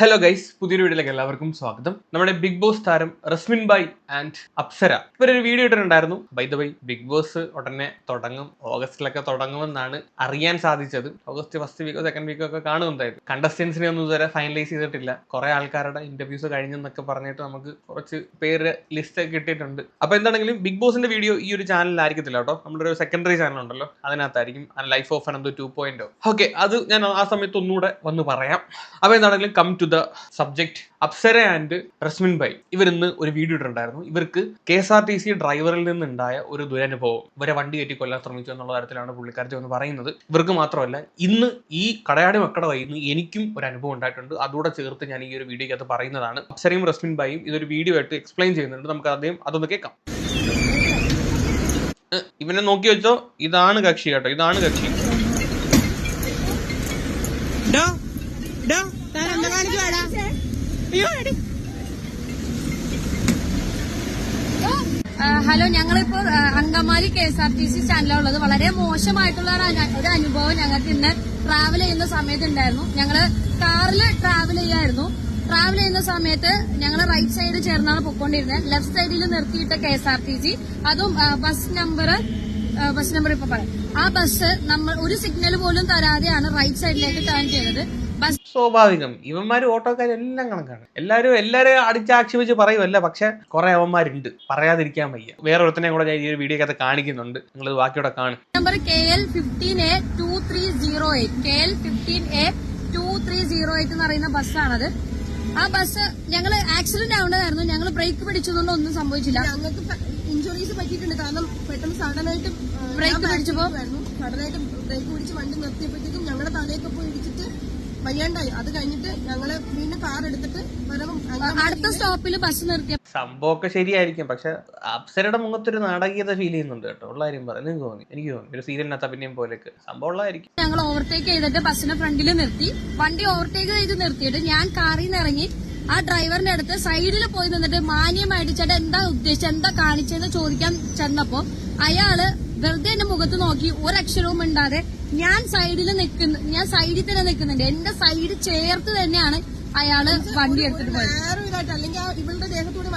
Hello guys പുതിയൊരു വീഡിയോയിലേക്ക് എല്ലാവർക്കും സ്വാഗതം. നമ്മുടെ ബിഗ് ബോസ് താരം റസ്മിൻ ബായ് ആൻഡ് അപ്സര. ഇവരൊരു വീഡിയോ ഇട്ടിട്ടുണ്ടായിരുന്നു. By the way Bigg Boss ഉടനെ തുടങ്ങും. ഓഗസ്റ്റിലൊക്കെ തുടങ്ങുമെന്നാണ് അറിയാൻ സാധിച്ചത്. ഓഗസ്റ്റ് ഫസ്റ്റ് വീക്കോ സെക്കൻഡ് വീക്കോ ഒക്കെ കാണുമെന്നായിരുന്നു കണ്ടസ്റ്റൻസിനെ ഒന്നും ഇതുവരെ ഫൈനലൈസ് ചെയ്തിട്ടില്ല. കുറെ ആൾക്കാരുടെ ഇന്റർവ്യൂസ് കഴിഞ്ഞെന്നൊക്കെ പറഞ്ഞിട്ട് നമുക്ക് കുറച്ച് പേര് ലിസ്റ്റ് കിട്ടിയിട്ടുണ്ട്. അപ്പൊ എന്താണെങ്കിലും ബിഗ് ബോസിന്റെ വീഡിയോ ഈ ഒരു ചാനലിലായിരിക്കത്തില്ല കേട്ടോ. നമ്മുടെ ഒരു സെക്കൻഡറി ചാനൽ ഉണ്ടല്ലോ. അതിനകത്തായിരിക്കും. Life of Ananth two point okay അത് ഞാൻ ആ സമയത്ത് ഒന്നുകൂടെ വന്ന് പറയാം. അപ്പൊ എന്താണെങ്കിലും come to the subject Apsara and Rasmin bye. ഇവരിന്ന് ഒരു വീഡിയോ ഇട്ടിട്ടുണ്ടായിരുന്നു. ഇവർക്ക് K S R T C ഡ്രൈവറിൽ നിന്നുണ്ടായ ഒരു ദുരനുഭവം. ഇവരെ വണ്ടി കയറ്റി കൊല്ലാൻ ശ്രമിച്ചു എന്നുള്ള തരത്തിലാണ് പുള്ളിക്കാരത്തി ഒന്ന് പറയുന്നത്. ഇവർക്ക് മാത്രമല്ല ഇന്ന് ഈ കടയാടി മക്കളുടെ കയ്യിൽ നിന്ന് എനിക്കും ഒരു അനുഭവം ഉണ്ടായിട്ടുണ്ട്. അതുകൂടെ ചേർത്ത് ഞാൻ ഈ ഒരു വീഡിയോക്കകത്ത് പറയുന്നതാണ്. അപ്സരയും റസ്മിൻ ബൈയും ഇതൊരു വീഡിയോ ആയിട്ട് എക്സ്പ്ലെയിൻ ചെയ്യുന്നുണ്ട്. നമുക്ക് ആദ്യം അതൊന്ന് കേൾക്കാം. ഇവനെ നോക്കി വെച്ചോ. ഇതാണ് കക്ഷി കേട്ടോ. ഇതാണ് കക്ഷി. ഡാ ഡോ. ഹലോ ഞങ്ങളിപ്പോ Angamaly K S R T C സ്റ്റാൻഡിലുള്ളത് വളരെ മോശമായിട്ടുള്ള ഒരു അനുഭവം ഞങ്ങൾക്ക് ഇന്ന് ട്രാവൽ ചെയ്യുന്ന സമയത്ത് ഉണ്ടായിരുന്നു. ഞങ്ങൾ കാറിൽ ട്രാവൽ ചെയ്യായിരുന്നു. ട്രാവൽ ചെയ്യുന്ന സമയത്ത് ഞങ്ങൾ റൈറ്റ് സൈഡ് ചേർന്നാണ് പൊക്കോണ്ടിരുന്നത് ലെഫ്റ്റ് സൈഡിൽ നിർത്തിയിട്ട K S R T C. അതും ബസ് നമ്പർ ബസ് നമ്പർ ഇപ്പൊ പറയാം. ആ ബസ് നമ്മൾ ഒരു സിഗ്നൽ പോലും തരാതെയാണ് റൈറ്റ് സൈഡിലേക്ക് ടേൺ ചെയ്തത്. സ്വാഭാവികം. ഇവന്മാര് ഓട്ടോക്കാരെല്ലാം കണക്കാണ്. എല്ലാരും എല്ലാരും അടിച്ചാക്ഷേപിച്ച് പറയുമല്ല പക്ഷെ കുറെ അവന്മാരുണ്ട്. പറയാതിരിക്കാൻ വയ്യ. വേറെ ഒരുത്തനെ കൂടെ ഞാൻ ഈ ഒരു വീഡിയോ അകത്ത് കാണിക്കുന്നുണ്ട്. നിങ്ങൾ ബാക്കിയോടെ കാണും. Number K L fifteen A two three zero eight. K L fifteen A two three zero eight എന്ന് പറയുന്ന ബസ്സാണത്. ആ ബസ് ഞങ്ങൾ ആക്സിഡന്റ് ആവേണ്ടതായിരുന്നു ഞങ്ങൾ ബ്രേക്ക് പിടിച്ചതുകൊണ്ട് ഒന്നും സംഭവിച്ചില്ല. ഞങ്ങൾക്ക് ഇഞ്ചുറീസ് പറ്റിയിട്ടുണ്ട്. കാരണം പെട്ടെന്ന് സഡനായിട്ട് ബ്രേക്ക് പിടിച്ചപ്പോ? സഡനായിട്ട് ബ്രേക്ക് പിടിച്ച് വണ്ടി നിർത്തിയപ്പോഴത്തേക്കും ഞങ്ങളുടെ തലയൊക്കെ പോയി ഇടിച്ചിട്ട് വയ്യാണ്ടായി. അത് കഴിഞ്ഞിട്ട് ഞങ്ങൾ വീണ്ടും കാർ എടുത്തിട്ട് അടുത്ത സ്റ്റോപ്പിൽ ബസ് നിർത്തിയ സംഭവമൊക്കെ ശരിയായിരിക്കും. പക്ഷെ അപ്സരയുടെ മുഖത്തൊരു നാടകീയത ഫീൽ ചെയ്യുന്നുണ്ട് കേട്ടോ. ഉള്ള കാര്യം പറയാം എനിക്ക് തോന്നി. എനിക്ക് തോന്നി. ഒരു സീരിയലിനകത്ത് പിന്നെയും പോലെയൊക്കെ. സംഭവം ഉള്ളതായിരിക്കും. ഞങ്ങൾ ഓവർടേക്ക് ചെയ്തിട്ട് ബസ്സിന്റെ ഫ്രണ്ടിൽ നിർത്തി. വണ്ടി ഓവർടേക്ക് ചെയ്ത് നിർത്തിയിട്ട് ഞാൻ കാറിൽ നിന്ന് ഇറങ്ങി. ആ ഡ്രൈവറിന്റെ അടുത്ത് സൈഡിൽ പോയി നിന്നിട്ട് മാന്യമായിട്ട് ചേട്ടാ എന്താ ഉദ്ദേശിച്ചത്? എന്താ കാണിച്ചതെന്ന് ചോദിക്കാൻ ചെന്നപ്പോ അയാൾ വെറുതെ എന്റെ മുഖത്ത് നോക്കി. ഒരക്ഷരവും മിണ്ടാതെ ഞാൻ സൈഡിൽ നിൽക്കുന്ന ഞാൻ സൈഡിൽ തന്നെ നിൽക്കുന്നുണ്ട്. എന്റെ സൈഡ് ചേർത്ത് തന്നെയാണ് അയാൾ വണ്ടി എടുത്തിട്ട് പോയത്.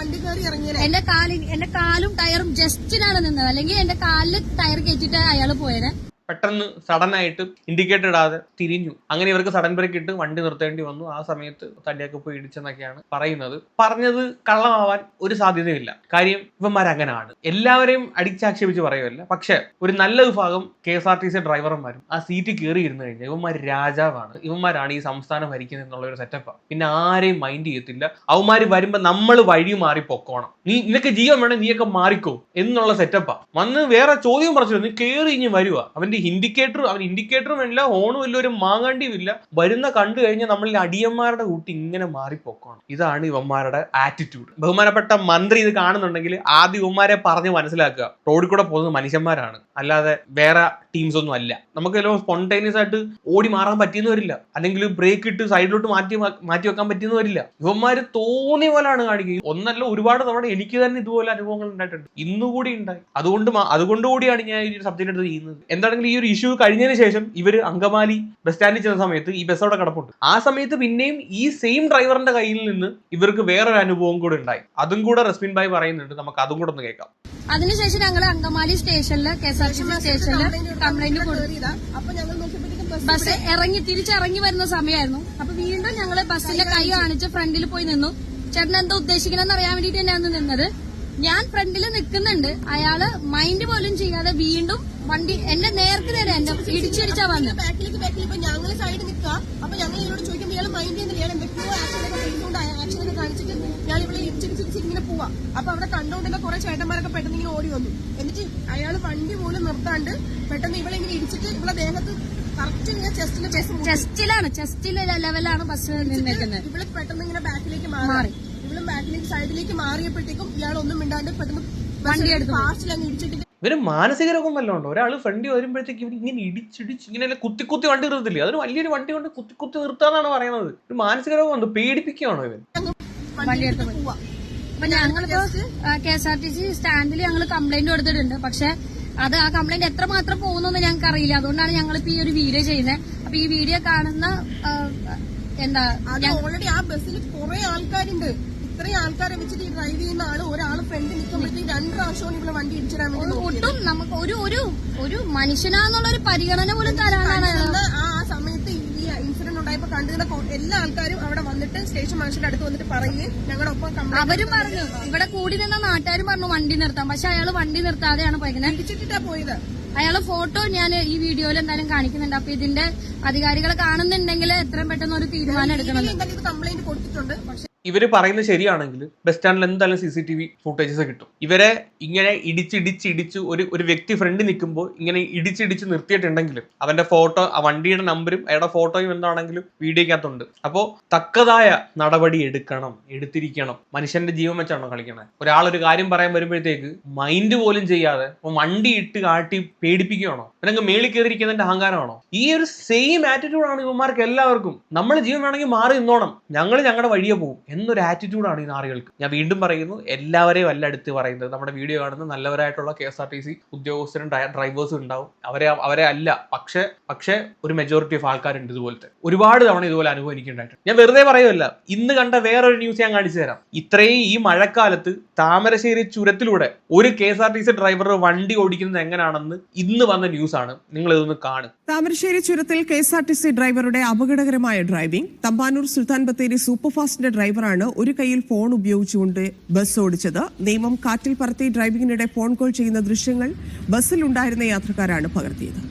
അല്ലെങ്കിൽ എന്റെ കാലിൽ എന്റെ കാലും ടയറും ജസ്റ്റിനാണ് നിന്നത്. അല്ലെങ്കിൽ എന്റെ കാലിൽ ടയർ കയറ്റിട്ട് അയാൾ പോയത്. പെട്ടെന്ന് സഡൻ ആയിട്ട് ഇൻഡിക്കേറ്റർ ഇടാതെ തിരിഞ്ഞു. അങ്ങനെ ഇവർക്ക് സഡൻ ബ്രേക്ക് ഇട്ട് വണ്ടി നിർത്തേണ്ടി വന്നു. ആ സമയത്ത് തടിയൊക്കെ പോയി ഇടിച്ചെന്നൊക്കെയാണ് പറയുന്നത്. പറഞ്ഞത് കള്ളമാവാൻ ഒരു സാധ്യതയില്ല കാര്യം ഇവന്മാർ അങ്ങനാണ്. എല്ലാവരെയും അടിച്ചാക്ഷേപിച്ച് പറയുമല്ല പക്ഷെ ഒരു നല്ല വിഭാഗം K S R T C ഡ്രൈവർമാരും ആ സീറ്റ് കയറി ഇരുന്ന് കഴിഞ്ഞാൽ ഇവന്മാർ രാജാവാണ്. ഇവന്മാരാണ് ഈ സംസ്ഥാനം ഭരിക്കുന്നത് എന്നുള്ള ഒരു സെറ്റപ്പാണ് പിന്നെ ആരെയും മൈൻഡ് ചെയ്യത്തില്ല. അവന്മാർ വരുമ്പോൾ നമ്മൾ വഴി മാറി പൊക്കോണം. നീ നിനക്ക് ജീവൻ വേണം നീയൊക്കെ മാറിക്കോ എന്നുള്ള സെറ്റപ്പാ വന്ന് വേറെ ചോദ്യം പറഞ്ഞു നീ കയറി ഇനി വരുവാ. അവന്റെ ഇൻഡിക്കേറ്റർ അവൻ ഇൻഡിക്കേറ്ററും ഇല്ല ഹോണും ഇല്ല ഒരു മാങ്ങാണ്ടിയും ഇല്ല. വരുന്ന കണ്ടു കഴിഞ്ഞാൽ നമ്മളിൽ അടിയന്മാരുടെ കൂട്ടി ഇങ്ങനെ മാറിപ്പോക്കണം. ഇതാണ് ഇവന്മാരുടെ ആറ്റിറ്റ്യൂഡ് ബഹുമാനപ്പെട്ട മന്ത്രി ഇത് കാണുന്നുണ്ടെങ്കിൽ ആദ്യം ഇവന്മാരെ പറഞ്ഞ് മനസ്സിലാക്കുക. റോഡിൽ കൂടെ പോകുന്നത് മനുഷ്യന്മാരാണ്. അല്ലാതെ വേറെ ടീംസ് ഒന്നും അല്ല. നമുക്ക് ചിലപ്പോൾ സ്പോണ്ടേനിയസ് ആയിട്ട് ഓടി മാറാൻ പറ്റിയെന്ന് വരില്ല. അല്ലെങ്കിൽ ബ്രേക്ക് ഇട്ട് സൈഡിലോട്ട് മാറ്റി മാറ്റി വെക്കാൻ പറ്റിയെന്ന് വരില്ല. ഇവന്മാര് തോന്നിയ പോലെയാണ് കാണിക്കുക ഒന്നല്ല ഒരുപാട് തവണ എനിക്ക് തന്നെ ഇതുപോലെ അനുഭവങ്ങൾ ഉണ്ടായിട്ടുണ്ട്. ഇന്നുകൂടി ഉണ്ടായി. അതുകൊണ്ട് അതുകൊണ്ട് കൂടിയാണ് ഞാൻ ഈ സബ്ജക്ട് എടുത്ത് ചെയ്യുന്നത്. എന്താണെങ്കിലും ഈ ഒരു ഇഷ്യൂ കഴിഞ്ഞതിന് ശേഷം ഇവർ അങ്കമാലി ബസ് സ്റ്റാൻഡിൽ ചെന്ന സമയത്ത് ഈ ബസ് അവിടെ കിടപ്പുണ്ട്. ആ സമയത്ത് പിന്നെയും ഈ സെയിം ഡ്രൈവറിന്റെ കയ്യിൽ നിന്ന് ഇവർക്ക് വേറൊരു അനുഭവം കൂടെ ഉണ്ടായി. അതും കൂടെ റസ്മിൻ ഭായ് പറയുന്നുണ്ട്. നമുക്ക് അതും കൂടെ ഒന്ന് കേൾക്കാം. അതിനുശേഷം ഞങ്ങൾ അങ്കമാലി സ്റ്റേഷനിൽ K S R T C സ്റ്റേഷനിൽ കംപ്ലൈന്റ് കൊടുത്തു. കയറിയതാ അപ്പൊ ഞങ്ങൾ നോക്കിയപ്പോഴത്തേക്കും ബസ് ബസ് ഇറങ്ങി തിരിച്ചിറങ്ങി വരുന്ന സമയമായിരുന്നു. അപ്പൊ വീണ്ടും ഞങ്ങൾ ബസ്സിന്റെ കൈ കാണിച്ച്. ഫ്രണ്ടിൽ പോയി നിന്നു. ചേട്ടൻ എന്താ ഉദ്ദേശിക്കണമെന്ന് അറിയാൻ വേണ്ടിട്ട് തന്നെയാണ് നിന്നത്. ഞാൻ ഫ്രണ്ടിൽ നിൽക്കുന്നുണ്ട്. അയാൾ മൈൻഡ് പോലും ചെയ്യാതെ വീണ്ടും വണ്ടി എന്റെ നേർക്ക് നേരെ എന്റെ ഇടിച്ചിടിച്ചാ വന്നത് ബാക്കിലേക്ക് ബാക്കിൽ ഇപ്പൊ ഞങ്ങൾ സൈഡ് നിൽക്കുക അപ്പൊ ഞങ്ങൾ ഇവരോട് ചോദിക്കുമ്പോൾ ഇയാൾ മൈൻഡ് ചെയ്യുന്നില്ല. ഇയാൾ എന്തൊക്കെയോ ആക്ഷൻ ഒക്കെ ആക്ഷനൊക്കെ കാണിച്ചിട്ട് ഞാൻ ഇവിടെ ഇടിച്ചിടിച്ചിടിച്ച് ഇങ്ങനെ പോവാ. അപ്പൊ അവിടെ കണ്ടോണ്ട് തന്നെ കുറെ ചേട്ടന്മാരൊക്കെ പെട്ടെന്ന് ഇങ്ങനെ ഓടി വന്നു. എന്നിട്ട് അയാൾ വണ്ടി പോലും നിർത്താണ്ട് പെട്ടെന്ന് ഇവിടെ ഇങ്ങനെ ഇടിച്ചിട്ട് ഇവിടെ ദേഹത്ത് ചെസ്റ്റിലാണ് ചെസ്റ്റിലെ ലെവലാണ് ബസ് നിന്നേക്കുന്നത്. ഇവിടെ പെട്ടെന്ന് ഇങ്ങനെ ബാക്കിലേക്ക് മാറി. ഇവിടെ ഇവളും ബാക്കിലേക്ക് സൈഡിലേക്ക് മാറിയപ്പോഴത്തേക്കും ഇയാൾ ഒന്നും മിണ്ടാണ്ട് പെട്ടെന്ന് വണ്ടി എടുത്ത്. ഫാസ്റ്റിൽ അങ്ങ് ഇടിച്ചിട്ട് ഇവർ മാനസിക രോഗം വല്ലതും ഉണ്ടോ ഒരാൾ ഫ്രണ്ട് വരുമ്പോഴത്തേക്ക് ഇവർ ഇങ്ങനെ ഇടിച്ചിടിച്ച് ഇങ്ങനെ കുത്തി കുത്തി വണ്ടി നിർത്തില്ലേ? അതൊരു വലിയൊരു വണ്ടി കൊണ്ട് കുത്തി കുത്തി നിർത്താന്നാണ് പറയുന്നത്. ഒരു മാനസിക രോഗം ഉണ്ട് പേടിപ്പിക്കുകയാണോ ഇവൻ അപ്പൊ ഞങ്ങളിപ്പോ K S R T C സ്റ്റാൻഡിൽ ഞങ്ങൾ കംപ്ലൈന്റ് കൊടുത്തിട്ടുണ്ട്. പക്ഷെ അത് ആ കംപ്ലൈന്റ് എത്രമാത്രം പോകുന്നു ഞങ്ങൾക്ക് അറിയില്ല. അതുകൊണ്ടാണ് ഞങ്ങൾ ഞങ്ങളിപ്പോ ഈ ഒരു വീഡിയോ ചെയ്യുന്നത് അപ്പൊ ഈ വീഡിയോ കാണുന്ന എന്താ ഓൾറെഡി ആ ബസ്സിൽ കുറെ ആൾക്കാരുണ്ട്. ഇത്രയും ആൾക്കാരെ വെച്ചിട്ട് ഈ ഡ്രൈവ് ചെയ്യുന്ന ആൾ ഒരാൾ ഫ്രണ്ട് നിൽക്കുമ്പോഴത്തേക്ക് രണ്ട് പ്രാവശ്യമാണ് ഇവിടെ വണ്ടി ഇടിച്ചിടാൻ വേണ്ടി ഒട്ടും നമുക്ക് ഒരു ഒരു ഒരു മനുഷ്യനാന്നുള്ള ഒരു പരിഗണന പോലും തരാനാണ് ആ സമയത്ത് ഈ ഇൻസിഡന്റ് ഉണ്ടായപ്പോ കണ്ടിരുന്ന എല്ലാ ആൾക്കാരും അവിടെ വന്നിട്ട് സ്റ്റേഷൻ മാഷിന്റെ അടുത്ത് വന്നിട്ട് പറയുകയും ഞങ്ങളുടെ ഒപ്പം അവരും പറഞ്ഞു. ഇവിടെ കൂടി നിന്ന നാട്ടുകാരും പറഞ്ഞു വണ്ടി നിർത്താം. പക്ഷെ അയാൾ വണ്ടി നിർത്താതെയാണ് പോയത് ഇടിച്ചിട്ടിട്ടാ പോയത്. അയാളെ ഫോട്ടോ ഞാൻ ഈ വീഡിയോയിൽ എന്തായാലും കാണിക്കുന്നുണ്ട്. അപ്പൊ ഇതിന്റെ അധികാരികൾ കാണുന്നുണ്ടെങ്കിൽ എത്രയും പെട്ടെന്ന് ഒരു തീരുമാനം എടുക്കണം കംപ്ലൈന്റ് കൊടുത്തിട്ടുണ്ട്. പക്ഷെ ഇവർ പറയുന്നത് ശരിയാണെങ്കിൽ ബസ് സ്റ്റാൻഡിൽ എന്തായാലും C C T V footages കിട്ടും. ഇവരെ ഇങ്ങനെ ഇടിച്ചിടിച്ച് ഇടിച്ച് ഒരു ഒരു വ്യക്തി ഫ്രണ്ട് നിൽക്കുമ്പോൾ ഇങ്ങനെ ഇടിച്ചിടിച്ച് നിർത്തിയിട്ടുണ്ടെങ്കിൽ അവന്റെ ഫോട്ടോ ആ വണ്ടിയുടെ നമ്പരും അയാളുടെ ഫോട്ടോയും എന്താണെങ്കിലും വീഡിയോക്കകത്തുണ്ട് അപ്പോൾ തക്കതായ നടപടി എടുക്കണം എടുത്തിരിക്കണം. മനുഷ്യന്റെ ജീവൻ വെച്ചാണോ കളിക്കണത് ഒരാളൊരു ഒരു കാര്യം പറയാൻ വരുമ്പോഴത്തേക്ക് മൈൻഡ് പോലും ചെയ്യാതെ വണ്ടി ഇട്ട് കാട്ടി പേടിപ്പിക്കുകയാണോ? അല്ലെങ്കിൽ മേളിൽ കയറിയിരിക്കുന്നതിന്റെ അഹങ്കാരമാണോ? ഈ ഒരു സെയിം ആറ്റിറ്റ്യൂഡാണ് ഇവന്മാർക്ക് എല്ലാവർക്കും. നമ്മൾ ജീവൻ വേണമെങ്കിൽ മാറി നിന്നോണം. ഞങ്ങൾ ഞങ്ങളുടെ വഴിയെ പോകും. എന്നൊരു ആറ്റിറ്റ്യൂഡാണ് ഈ നാറികൾക്ക്. ഞാൻ വീണ്ടും പറയുന്നു എല്ലാവരെയും അല്ല എടുത്ത് പറയുന്നത്. നമ്മുടെ വീഡിയോ കാണുന്ന നല്ലവരായിട്ടുള്ള K S R T C ഉദ്യോഗസ്ഥരും ഡ്രൈവേഴ്സും ഉണ്ടാവും. അവരെ അവരെ അല്ല പക്ഷേ പക്ഷേ ഒരു മെജോറിറ്റി ഓഫ് ആൾക്കാരുണ്ട് ഇതുപോലത്തെ. ഒരുപാട് തവണ ഇതുപോലെ അനുഭവം എനിക്കുണ്ടായിട്ടുണ്ട് ഞാൻ വെറുതെ പറയുമല്ല ഇന്ന് കണ്ട വേറൊരു ന്യൂസ് ഞാൻ കാണിച്ചു തരാം. ഇത്രയും ഈ മഴക്കാലത്ത് താമരശ്ശേരി ചുരത്തിലൂടെ ഒരു K S R T C driver വണ്ടി ഓടിക്കുന്നത് എങ്ങനെയാണെന്ന് ഇന്ന് വന്ന ന്യൂസ് ആണ്. നിങ്ങൾ ഇതൊന്ന് കാണും താമരശ്ശേരി ചുരത്തിൽ K S R T C ഡ്രൈവറുടെ അപകടകരമായ ഡ്രൈവിംഗ് തമ്പാനൂർ സുൽത്താൻ ബത്തേരി സൂപ്പർഫാസ്റ്റിന്റെ ഡ്രൈവറാണ് ഒരു കൈയിൽ ഫോൺ ഉപയോഗിച്ചുകൊണ്ട് ബസ് ഓടിച്ചത്. നിയമം കാറ്റിൽ പറത്തി ഡ്രൈവിംഗിനിടെ ഫോൺ കോൾ ചെയ്യുന്ന ദൃശ്യങ്ങൾ ബസ്സിൽ ഉണ്ടായിരുന്ന യാത്രക്കാരാണ് പകർത്തിയത്.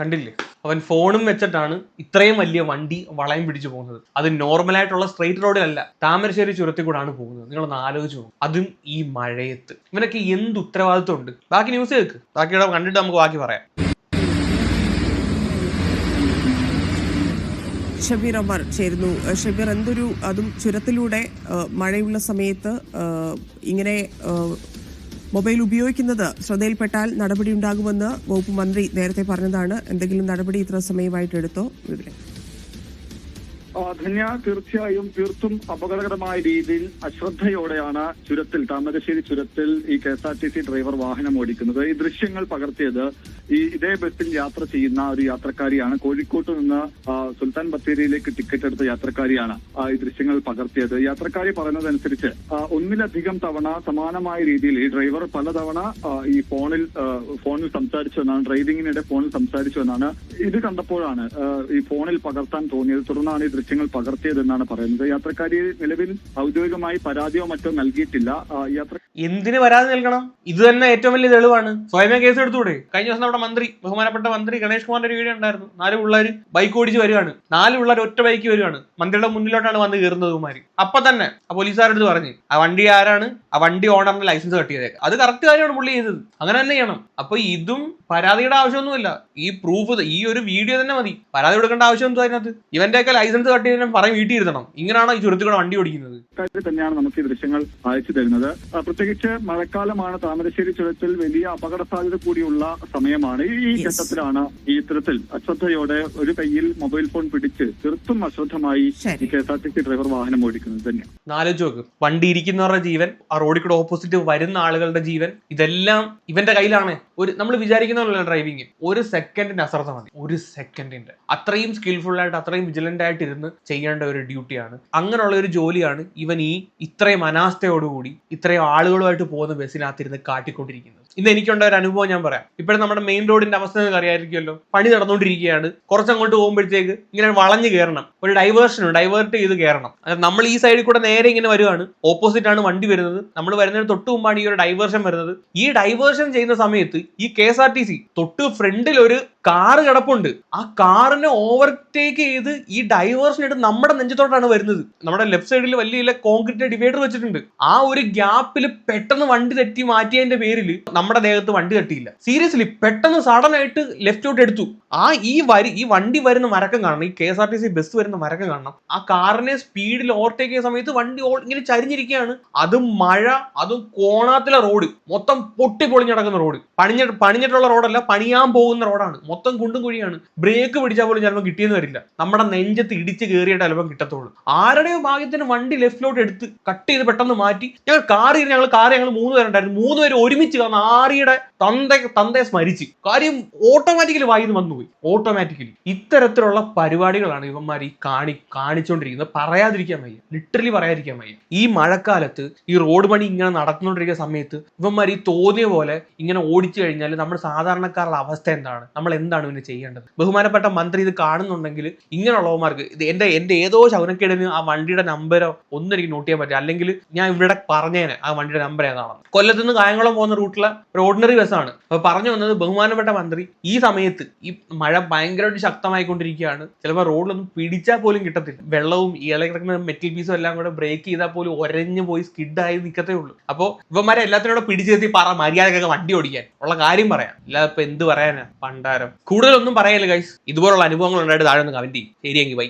കണ്ടില്ലേ? അവൻ ഫോണും വെച്ചിട്ടാണ് ഇത്രയും വലിയ വണ്ടി വളയം പിടിച്ചു പോകുന്നത്. അത് നോർമലായിട്ടുള്ള സ്ട്രെയിറ്റ് റോഡിലല്ല താമരശ്ശേരി ചുരത്തിൽ കൂടാണ് പോകുന്നത്. നിങ്ങളൊന്ന് ആലോചിച്ച് പോകും അതും ഈ മഴയത്ത്. ഇവനൊക്കെ എന്ത് ഉത്തരവാദിത്വം ഉണ്ട്? ബാക്കി ന്യൂസ് കേൾക്ക് ബാക്കിയുടെ കണ്ടിട്ട് നമുക്ക് ബാക്കി പറയാം. ഷബീർ ചേരുന്നു. ഷബീർ എന്തൊരു അതും ചുരത്തിലൂടെ മഴയുള്ള സമയത്ത് ഇങ്ങനെ മൊബൈൽ ഉപയോഗിക്കുന്നത് ശ്രദ്ധയിൽപ്പെട്ടാൽ നടപടി ഉണ്ടാകുമെന്ന് വകുപ്പ് മന്ത്രി നേരത്തെ പറഞ്ഞതാണ്. എന്തെങ്കിലും നടപടി ഇത്ര സമയമായിട്ട് എടുത്തോ? ആ, ധന്യ തീർച്ചയായും തീർത്തും അപകടകരമായ രീതിയിൽ അശ്രദ്ധയോടെയാണ് ചുരത്തിൽ താമരശ്ശേരി ചുരത്തിൽ ഈ K S R T C driver വാഹനം ഓടിക്കുന്നത്. ഈ ദൃശ്യങ്ങൾ പകർത്തിയത് ഈ ഇതേ ബസ്സിൽ യാത്ര ചെയ്യുന്ന ഒരു യാത്രക്കാരിയാണ്. കോഴിക്കോട്ട് നിന്ന് സുൽത്താൻ ബത്തേരിയിലേക്ക് ടിക്കറ്റ് എടുത്ത യാത്രക്കാരിയാണ് ഈ ദൃശ്യങ്ങൾ പകർത്തിയത്. യാത്രക്കാരി പറയുന്നതനുസരിച്ച് ഒന്നിലധികം തവണ സമാനമായ രീതിയിൽ ഈ ഡ്രൈവർ പലതവണ ഈ ഫോണിൽ ഫോണിൽ സംസാരിച്ചു എന്നാണ് ഡ്രൈവിംഗിനിടെ ഫോണിൽ സംസാരിച്ചു എന്നാണ് ഇത് കണ്ടപ്പോഴാണ് ഈ ഫോണിൽ പകർത്താൻ തോന്നിയത്. തുടർന്നാണ് ഈ ദൃശ്യങ്ങൾ പകർത്തിയതെന്നാണ് പറയുന്നത്. യാത്രക്കാരി നിലവിൽ ഔദ്യോഗികമായി പരാതിയോ മറ്റോ നൽകിയിട്ടില്ല. യാത്ര എന്തിന് പരാതി നൽകണം? ഇത് തന്നെ ഏറ്റവും വലിയ തെളിവാണ്. സ്വയമേ കേസ് എടുത്തൂടെ കഴിഞ്ഞ ദിവസം മന്ത്രി ബഹുമാനപ്പെട്ട മന്ത്രി ഗണേഷ് കുമാറിന്റെ ഒരു വീഡിയോ ഉണ്ടായിരുന്നു. നാല് പിള്ളേർ ബൈക്ക് ഓടിച്ച് വരികയാണ് നാല് പിള്ളേർ ഒറ്റ ബൈക്ക് വരികയാണ് മന്ത്രിയുടെ മുന്നിലോട്ടാണ് വന്ന് കയറുന്നത് കുമാരി അപ്പൊ തന്നെ ആ പോലീസുകാരോട് പറഞ്ഞ് ആ വണ്ടി ആരാണ്? ആ വണ്ടി ഓണറിന്റെ ലൈസൻസ് കട്ട് അത് കറക്റ്റ് കാര്യമാണ് പുള്ളി ചെയ്തത്. അങ്ങനെ തന്നെ ചെയ്യണം. അപ്പൊ ഇതും പരാതിയുടെ ആവശ്യമൊന്നുമില്ല. ഈ പ്രൂഫ് ഈ ഒരു വീഡിയോ തന്നെ മതി. പരാതി കൊടുക്കേണ്ട ആവശ്യം എന്തോ അതിനകത്ത് ഇവന്റെയൊക്കെ ലൈസൻസ് കട്ട് ചെയ്ത് പറയും വീട്ടിൽ ഇരുത്തണം ഇങ്ങനെയാണോ ഈ ചുരത്തിലൂടെ വണ്ടി ഓടിക്കുന്നത്? തന്നെയാണ് നമുക്ക് ഈ ദൃശ്യങ്ങൾ അയച്ചു തരുന്നത്. പ്രത്യേകിച്ച് മഴക്കാലമാണ് താമരശ്ശേരി ചുരത്തിൽ വലിയ അപകട സാധ്യത കൂടിയുള്ള സമയമാണ്. ഈ ഈ ഘട്ടത്തിലാണ് ഈ ഇത്തരത്തിൽ അശ്രദ്ധയോടെ ഒരു കയ്യിൽ മൊബൈൽ ഫോൺ പിടിച്ച് തീർത്തും അശ്രദ്ധമായി ഈ K S R T C driver വാഹനം ഓടിക്കുന്നത് തന്നെയാണ്. നാലോചിച്ച് നോക്ക്. വണ്ടി ഇരിക്കുന്നവരുടെ ജീവൻ ആ റോഡിൽ കൂടെ ഓപ്പോസിറ്റ് വരുന്ന ആളുകളുടെ ജീവൻ ഇതെല്ലാം ഇവന്റെ കയ്യിലാണ്. ഒരു നമ്മൾ വിചാരിക്കുന്നതല്ല ഡ്രൈവിംഗ് ഒരു സെക്കൻഡിന്റെ അശ്രദ്ധ മതി. ഒരു സെക്കൻഡിന്റെ അത്രയും സ്കിൽഫുൾ ആയിട്ട് അത്രയും വിജിലന്റ് ആയിട്ട് ഇരുന്ന് ചെയ്യേണ്ട ഒരു ഡ്യൂട്ടിയാണ് അങ്ങനെയുള്ള ഒരു ജോലിയാണ് ഇവൻ ഈ ഇത്രയും അനാസ്ഥയോടുകൂടി ഇത്രയും ആളുകളുമായിട്ട് പോകുന്ന ബസ്സിനകത്ത് ഇരുന്ന് കാട്ടിക്കൊണ്ടിരിക്കുന്നത്. ഇന്ന് എനിക്കുണ്ട ഒരു അനുഭവം ഞാൻ പറയാം. ഇപ്പോഴും നമ്മുടെ മെയിൻ റോഡിന്റെ അവസ്ഥ നിങ്ങൾക്ക് അറിയാമായിരിക്കുമല്ലോ പണി നടന്നുകൊണ്ടിരിക്കുകയാണ്. കുറച്ചങ്ങോട്ട് പോകുമ്പോഴത്തേക്ക് ഇങ്ങനെ വളഞ്ഞു കയറണം. ഒരു ഡൈവേർഷൻ ഡൈവേർട്ട് ചെയ്ത് കയറണം. നമ്മൾ ഈ സൈഡിൽ കൂടെ നേരെ ഇങ്ങനെ വരുവാണ്. ഓപ്പോസിറ്റ് ആണ് വണ്ടി വരുന്നത്. നമ്മൾ വരുന്നതിന് തൊട്ട് മുമ്പാണ് ഈ ഒരു ഡൈവേർഷൻ വരുന്നത്. ഈ ഡൈവേർഷൻ ചെയ്യുന്ന സമയത്ത് ഈ K S R T C തൊട്ട് ഫ്രണ്ടിൽ ഒരു കാറ് കിടപ്പുണ്ട്. ആ കാറിനെ ഓവർടേക്ക് ചെയ്ത് ഈ ഡൈവേർഷൻ എടുത്ത് നമ്മുടെ നെഞ്ചത്തോട്ടാണ് വരുന്നത്. നമ്മുടെ ലെഫ്റ്റ് സൈഡിൽ വലിയ വലിയ കോൺക്രീറ്റ് ഡിവൈഡർ വെച്ചിട്ടുണ്ട്. ആ ഒരു ഗ്യാപ്പിൽ പെട്ടെന്ന് വണ്ടി തെറ്റി മാറ്റിയതിന്റെ പേരിൽ നമ്മുടെ ദേഹത്ത് വണ്ടി തട്ടിയില്ല. സീരിയസ്ലി പെട്ടെന്ന് സഡൻ ആയിട്ട് ലെഫ്റ്റോട്ട് എടുത്തു. ആ ഈ വരി ഈ വണ്ടി വരുന്ന മരക്കം കാണണം. ഈ K S R T C bus വരുന്ന മരക്കം കാണണം. ആ കാറിനെ സ്പീഡിൽ ഓവർടേക്ക് ചെയ്യുന്ന സമയത്ത് വണ്ടി ഇങ്ങനെ ചരിഞ്ഞിരിക്കുകയാണ്. അതും മഴ അതും കോണാത്തിലെ റോഡ് മൊത്തം പൊട്ടി പൊളിഞ്ഞടക്കുന്ന റോഡ് പണിഞ്ഞ പണിഞ്ഞിട്ടുള്ള റോഡല്ല പണിയാൻ പോകുന്ന റോഡാണ് മൊത്തം കുണ്ടും കുഴിയാണ്. ബ്രേക്ക് പിടിച്ചാൽ പോലും ചിലപ്പോൾ കിട്ടിയെന്ന് വരില്ല. നമ്മുടെ നെഞ്ചത്ത് ഇടിച്ച് കയറിയിട്ട് ചിലപ്പോൾ കിട്ടത്തുള്ളൂ. ആരുടെയോ ഭാഗ്യത്തിന് വണ്ടി ലെഫ്റ്റിലോട്ട് എടുത്ത് കട്ട് ചെയ്ത് പെട്ടെന്ന് മാറ്റി. ഞങ്ങൾ കാറി ഞങ്ങൾ കാർ ഞങ്ങൾ മൂന്ന് പേരുണ്ടായിരുന്നു. മൂന്ന് പേര് ഒരുമിച്ച് കാരണം ആറിയുടെ തന്ത തന്തയെ സ്മരിച്ച്. കാര്യം ഓട്ടോമാറ്റിക്കലി വായിന്ന് വന്നുപോയി. ഓട്ടോമാറ്റിക്കലി ഇത്തരത്തിലുള്ള പരിപാടികളാണ് ഇവന്മാർ ഈ കാണി കാണിച്ചുകൊണ്ടിരിക്കുന്നത് പറയാതിരിക്കാൻ വയ്യ. ലിറ്ററലി പറയാതിരിക്കാൻ വയ്യ. ഈ മഴക്കാലത്ത് ഈ റോഡ് പണി ഇങ്ങനെ നടന്നുകൊണ്ടിരിക്കുന്ന സമയത്ത് ഇവന്മാർ ഈ തോന്നിയ പോലെ ഇങ്ങനെ ഓടിച്ചു കഴിഞ്ഞാൽ നമ്മുടെ സാധാരണക്കാരുടെ അവസ്ഥ എന്താണ്? നമ്മൾ എന്താണ് ഇവന് ചെയ്യേണ്ടത്? ബഹുമാനപ്പെട്ട മന്ത്രി ഇത് കാണുന്നുണ്ടെങ്കിൽ ഇങ്ങനെയുള്ളവന്മാർക്ക് ഇത് എന്റെ എന്റെ ഏതോ ശൗനക്കേടിന് ആ വണ്ടിയുടെ നമ്പരോ ഒന്നും എനിക്ക് നോട്ട് ചെയ്യാൻ പറ്റില്ല. അല്ലെങ്കിൽ ഞാൻ ഇവിടെ പറഞ്ഞേനെ ആ വണ്ടിയുടെ നമ്പർ ഏതാണെന്ന്. കൊല്ലത്ത് നിന്ന് കായംകുളം പോകുന്ന റൂട്ടിലെ ഒരു ഓർഡിനറി ബസ്സാണ് അപ്പൊ പറഞ്ഞു വന്നത് ബഹുമാനപ്പെട്ട മന്ത്രി ഈ സമയത്ത് ഈ മഴ ഭയങ്കരമായിട്ട് ശക്തമായിക്കൊണ്ടിരിക്കുകയാണ്. ചിലപ്പോൾ റോഡിലൊന്നും പിടിച്ചാൽ പോലും കിട്ടത്തില്ല. വെള്ളവും ഇളകി കിടക്കുന്ന മെറ്റൽ പീസും എല്ലാം കൂടെ ബ്രേക്ക് ചെയ്താൽ പോലും ഒരഞ്ഞു പോയി സ്കിഡായി നിൽക്കത്തേ ഉള്ളൂ. അപ്പോൾ ഇവന്മാരെ എല്ലാത്തിനും കൂടെ പിടിച്ചു നിർത്തി പറ മര്യാദക്കൊക്കെ വണ്ടി ഓടിക്കാൻ. ഉള്ള കാര്യം പറയാം. അല്ലാതെ ഇപ്പൊ എന്ത് പറയാനാ? പണ്ടാരം കൂടുതലൊന്നും പറയല്ല ഗൈസ് ഇതുപോലുള്ള അനുഭവങ്ങൾ ഉണ്ടായിട്ട് താഴെ ഒന്ന് കമന്റ് ചെയ്യും. ശരിയെങ്കിൽ ബൈ